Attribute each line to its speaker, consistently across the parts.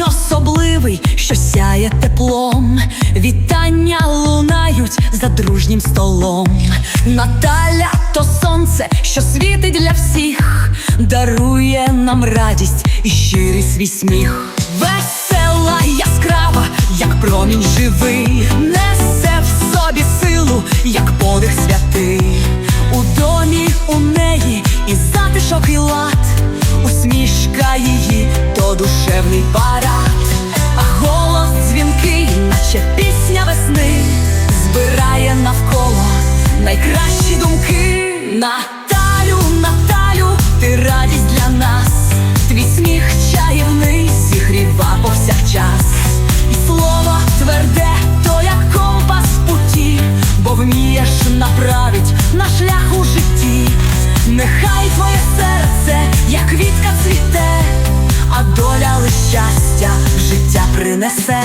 Speaker 1: день особливий, що сяє теплом. Вітання лунають за дружнім столом. Наталя то сонце, що світить для всіх, дарує нам радість і щирий свій сміх. Весела, яскрава, як промінь живий, несе в собі силу, як подих святий. У домі у неї і затишок, і лад, усмішка її душевний парад, а голос дзвінкий, наче пісня весни, збирає навколо найкращі думки. Наталю, Наталю, ти радість для нас, твій сміх чаївний зігріва повсякчас, і слово тверде, то як компас путі, бо вмієш направить на шлях у житті. Нехай твоє серце, як квітка цвіте, а доля лиш щастя життя принесе.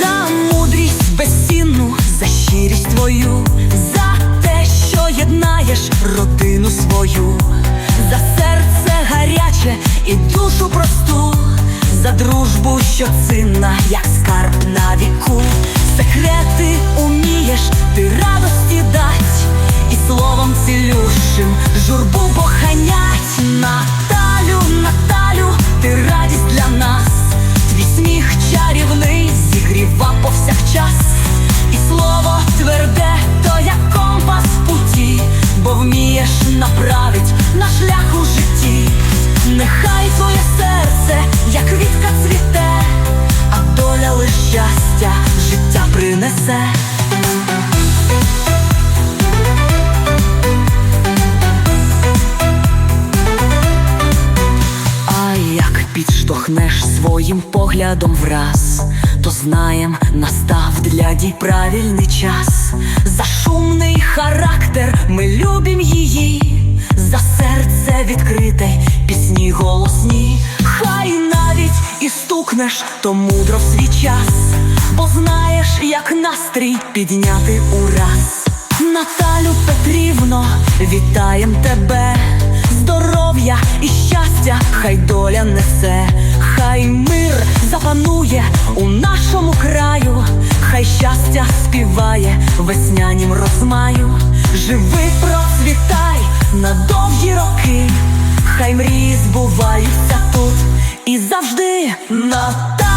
Speaker 1: За мудрість безцінну, за щирість твою, за те, що єднаєш родину свою, за серце гаряче і душу просту, за дружбу, що цінна, як скарб на віку. Секрети умієш, тверде, то як компас в путі, бо вмієш направить на шлях у житті. Нехай твоє серце, як квітка цвіте, а доля лиш щастя життя принесе. Підштовхнеш своїм поглядом враз, то знаєм, настав для дій правильний час. За шумний характер ми любим її, за серце відкрите, пісні голосні. Хай навіть і стукнеш, то мудро в свій час, бо знаєш, як настрій підняти ураз. Наталю Петрівно, вітаєм тебе, здоров'я і щастя, хай доля несе, хай мир запанує у нашому краю, хай щастя співає веснянім розмаю. Живи, процвітай на довгі роки, хай мрії збуваються тут і завжди. на Наталю,